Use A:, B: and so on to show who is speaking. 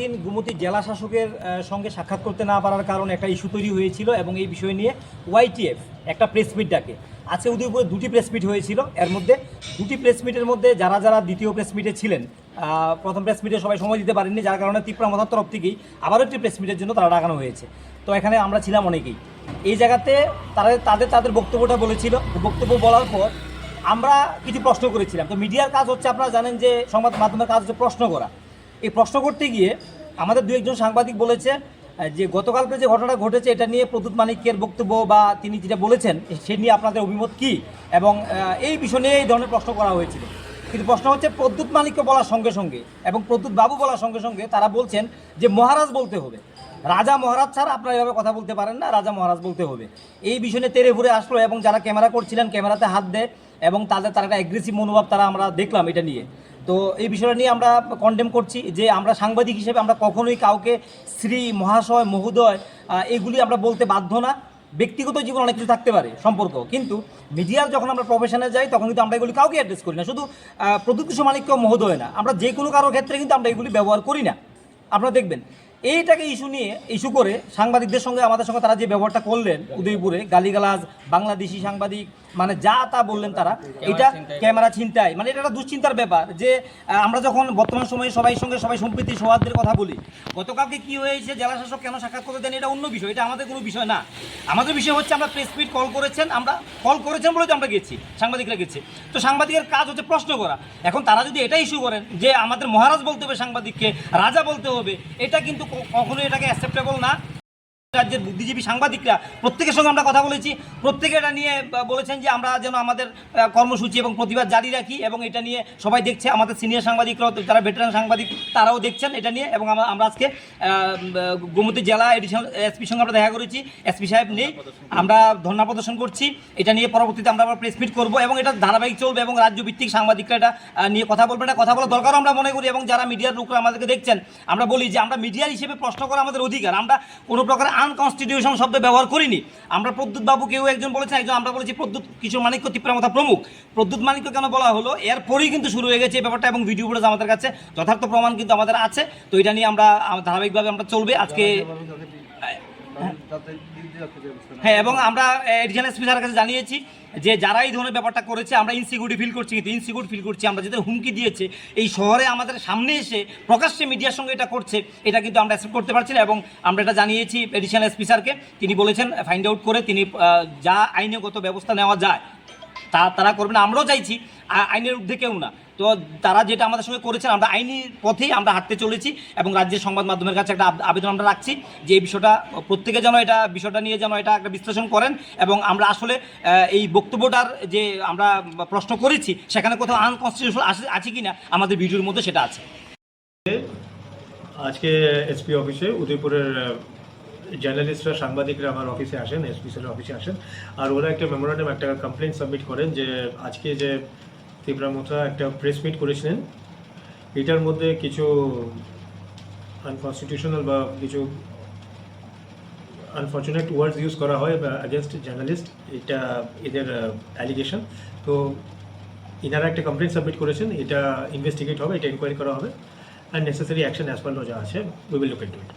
A: দিন গুমতি জেলা শাসকের সঙ্গে সাক্ষাৎ করতে না পারার কারণে একটা ইস্যু তৈরি হয়েছিল এবং এই বিষয় নিয়ে ওয়াইটিএফ একটা প্রেস মিট ডাকে। আজকে উদয়পুরে দুটি প্রেস মিট হয়েছিল। এর মধ্যে দুটি প্রেস মিটের মধ্যে যারা যারা দ্বিতীয় প্রেস মিটে ছিলেন প্রথম প্রেস মিটে সবাই সময় দিতে পারেননি, যার কারণে ত্রিপুরা মথার তরফ থেকেই আবারও একটি প্রেস মিটের জন্য তারা ডাকানো হয়েছে। তো এখানে আমরা ছিলাম অনেকেই। এই জায়গাতে তারা তাদের তাদের বক্তব্যটা বলেছিল। বক্তব্য বলার পর আমরা কিছু প্রশ্ন করেছিলাম। তো মিডিয়ার কাজ হচ্ছে আপনারা জানেন যে সংবাদ মাধ্যমের কাজ হচ্ছে প্রশ্ন করা। এই প্রশ্ন করতে গিয়ে আমাদের দু একজন সাংবাদিক বলেছে যে গতকালকে যে ঘটনা ঘটেছে, এটা নিয়ে প্রদ্যুৎ মানিকের বক্তব্য বা তিনি যেটা বলেছেন, সে নিয়ে আপনাদের অভিমত কি? এবং এই বিষয় নিয়ে এই ধরনের প্রশ্ন করা হয়েছিল। কিন্তু প্রশ্ন হচ্ছে, প্রদ্যুৎ মানিককে বলার সঙ্গে সঙ্গে এবং প্রদ্যুৎ বাবু বলার সঙ্গে সঙ্গে তারা বলছেন যে, মহারাজ বলতে হবে। রাজা মহারাজ ছাড়া আপনারা এভাবে কথা বলতে পারেন না, রাজা মহারাজ বলতে হবে। এই বিষয়ে তেরে ঘুরে আসলো এবং যারা ক্যামেরা করছিলেন, ক্যামেরাতে হাত দেয় এবং তাদের তার একটা অ্যাগ্রেসিভ মনোভাব তারা আমরা দেখলাম এটা নিয়ে। তো এই বিষয়টা নিয়ে আমরা কন্ডেম করছি যে, আমরা সাংবাদিক হিসেবে আমরা কখনোই কাউকে শ্রী, মহাশয়, মহোদয় এগুলি আমরা বলতে বাধ্য না। ব্যক্তিগত জীবন অনেক কিছু থাকতে পারে সম্পর্ক। কিন্তু মিডিয়ার যখন আমরা প্রফেশনে যাই তখন কিন্তু আমরা এগুলি কাউকে অ্যাড্রেস করি না। শুধু প্রদ্যুৎ কিশোর মালিক্য মহোদয় না আমরা যে কোনো কারোর ক্ষেত্রে কিন্তু আমরা এগুলি ব্যবহার করি না। আপনারা দেখবেন এইটাকে ইস্যু নিয়ে ইস্যু করে সাংবাদিকদের সঙ্গে আমাদের সঙ্গে তারা যে ব্যবহারটা করলেন উদয়পুরে গালিগালাজ বাংলাদেশি সাংবাদিক মানে যা তা বললেন তারা এটা ক্যামেরা ছিনতাই। মানে এটা একটা দুশ্চিন্তার ব্যাপার যে আমরা যখন বর্তমান সময়ে সবাই সঙ্গে সবাই সম্প্রীতি সৌহার্দ্যের কথা বলি গতকালকে কি হয়েছে জেলা শাসক কেন সাক্ষাৎ করতে দেন এটা অন্য বিষয় এটা আমাদের কোনো বিষয় না। আমাদের বিষয় হচ্ছে আমরা প্রেস মিট কল করেছেন, আমরা কল করেছেন বলে তো আমরা গেছি, সাংবাদিকরা গেছি। তো সাংবাদিকের কাজ হচ্ছে প্রশ্ন করা। এখন তারা যদি এটা ইস্যু করেন যে আমাদের মহারাজ বলতে হবে সাংবাদিককে, রাজা বলতে হবে, এটা কিন্তু কখনোই এটাকে অ্যাকসেপ্টেবল না। রাজ্যের বুদ্ধিজীবী সাংবাদিকরা প্রত্যেকের সঙ্গে আমরা কথা বলেছি। প্রত্যেকে এটা নিয়ে বলেছেন যে আমরা যেন আমাদের কর্মসূচি এবং প্রতিবাদ জারি রাখি এবং এটা নিয়ে সবাই দেখছে। আমাদের সিনিয়র সাংবাদিকরাও, যারা ভেটারান সাংবাদিক, তারাও দেখছেন এটা নিয়ে এবং আমরা আজকে গোমতী জেলা এডিশনাল এসপির সঙ্গে আমরা দেখা করেছি। এসপি সাহেব নেই। আমরা ধর্ণা প্রদর্শন করছি। এটা নিয়ে পরবর্তীতে আমরা আবার প্রেস মিট করব এবং এটা ধারাবাহিক চলবে এবং রাজ্য ভিত্তিক সাংবাদিকরা এটা নিয়ে কথা বলবে এটা কথা বলা দরকারও আমরা মনে করি এবং যারা মিডিয়ার লোকরা আমাদেরকে দেখছেন, আমরা বলি যে আমরা মিডিয়ার হিসেবে প্রশ্ন করা আমাদের অধিকার। আমরা কোনো প্রকার আনকনস্টিটিউশন শব্দ ব্যবহার করিনি। আমরা প্রদ্যুৎ বাবু কেউ একজন বলেছেন, একজন আমরা বলেছি প্রদ্যুৎ কিশোর মানিক্য তিপ্রামথা প্রমুখ। প্রদ্যুৎ মানিক্য কেন বলা হলো? এরপরেই কিন্তু শুরু হয়ে গেছে এই ব্যাপারটা এবং ভিডিও ফুটেজ আমাদের কাছে যথার্থ প্রমাণ কিন্তু আমাদের আছে। তো এটা নিয়ে আমরা ধারাবাহিকভাবে আমরা চলবে। আজকে হ্যাঁ এবং আমরা এডিশনাল এসপি স্যারের কাছে জানিয়েছি যে যারা এই ধরনের ব্যাপারটা করেছে আমরা ইনসিকিউরিটি ফিল করছি কিন্তু ইনসিকিউর ফিল করছি আমরা যাদের হুমকি দিয়েছে এই শহরে আমাদের সামনে এসে প্রকাশ্যে মিডিয়ার সঙ্গে এটা করছে এটা কিন্তু আমরা অ্যাকসেপ্ট করতে পারছি না এবং আমরা এটা জানিয়েছি এডিশনাল এসপি স্যারকে তিনি বলেছেন ফাইন্ড আউট করে তিনি যা আইনগত ব্যবস্থা নেওয়া যায়। তা তারা করবে না, আমরাও চাইছি আইনের ঊর্ধ্বে কেউ না। তো তারা যেটা আমাদের সঙ্গে করেছেন, আমরা আইনি পথেই আমরা হাঁটতে চলেছি এবং রাজ্যের সংবাদ মাধ্যমের কাছে একটা আবেদন আমরা রাখছি যে এই বিষয়টা, প্রত্যেকে যেন এটা বিষয়টা নিয়ে যেন এটা একটা বিশ্লেষণ করেন এবং আমরা আসলে এই বক্তব্যটার যে আমরা প্রশ্ন করেছি, সেখানে কোথাও আনকনস্টিটিউশন আছে কি না আমাদের ভিডিওর মধ্যে সেটা আছে।
B: আজকে এসপি অফিসে উদয়পুরের জার্নালিস্টরা, সাংবাদিকরা আমার অফিসে আসেন এসপি স্যারের অফিসে আসেন, আর ওরা একটা মেমোরান্ডাম একটা কমপ্লেন সাবমিট করেন যে আজকে যে তীব্রামথা একটা প্রেস মিট করেছিলেন, এটার মধ্যে কিছু আনকনস্টিটিউশনাল বা কিছু আনফর্চুনেট ওয়ার্ডস ইউজ করা হয় বা অ্যাগেনস্ট জার্নালিস্ট এটা এদের অ্যালিগেশন তো এনারা একটা কমপ্লেন সাবমিট করেছেন, এটা ইনভেস্টিগেট হবে, এটা ইনকোয়ারি করা হবে and necessary action as per law যা আছে we will look into it